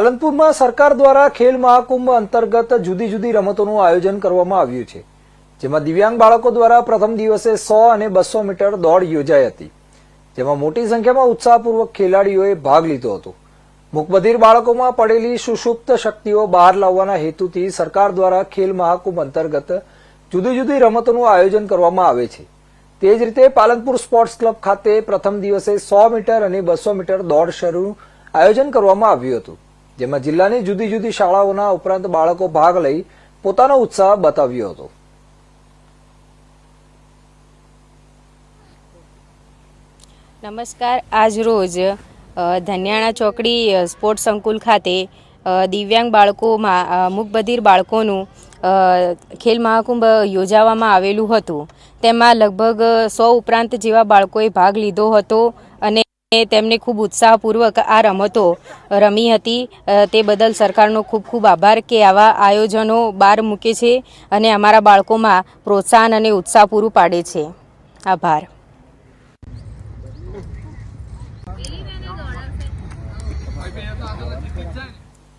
પાલનપુરમાં સરકાર દ્વારા ખેલ મહાકુંભ અંતર્ગત જુદી જુદી રમતોનું આયોજન કરવામાં આવ્યું છે, જેમાં દિવ્યાંગ બાળકો દ્વારા પ્રથમ દિવસે સો અને બસો મીટર દોડ યોજાઈ હતી. જેમાં મોટી સંખ્યામાં ઉત્સાહપૂર્વક ખેલાડીઓએ ભાગ લીધો હતો. મુકબધિર બાળકોમાં પડેલી સુષુપ્ત શક્તિઓ બહાર લાવવાના હેતુથી સરકાર દ્વારા ખેલ મહાકુંભ અંતર્ગત જુદી જુદી રમતોનું આયોજન કરવામાં આવે છે. તે જ રીતે પાલનપુર સ્પોર્ટ્સ ક્લબ ખાતે પ્રથમ દિવસે સો મીટર અને બસો મીટર દોડ શરૂ આયોજન કરવામાં આવ્યું હતું. જેમાં જિલ્લાની જુદી જુદી શાળાઓના ઉપરાંત બાળકો ભાગ લઈ પોતાનો ઉત્સાહ બતાવ્યો હતો. નમસ્કાર. આજ રોજ ધન્યાણા ચોકડી સ્પોર્ટ સંકુલ ખાતે દિવ્યાંગ બાળકોમાં મૂકબધિર બાળકોનું ખેલ મહાકુંભ યોજાવામાં આવેલું હતું. તેમાં લગભગ સો ઉપરાંત જેવા બાળકોએ ભાગ લીધો હતો અને તેમને ખૂબ ઉત્સાહપૂર્વક આ રમતો રમી હતી. તે બદલ સરકારનો ખૂબ ખૂબ આભાર કે આવા આયોજનો બહાર મૂકે છે અને અમારા બાળકોમાં પ્રોત્સાહન અને ઉત્સાહ પૂરું પાડે છે. આભાર.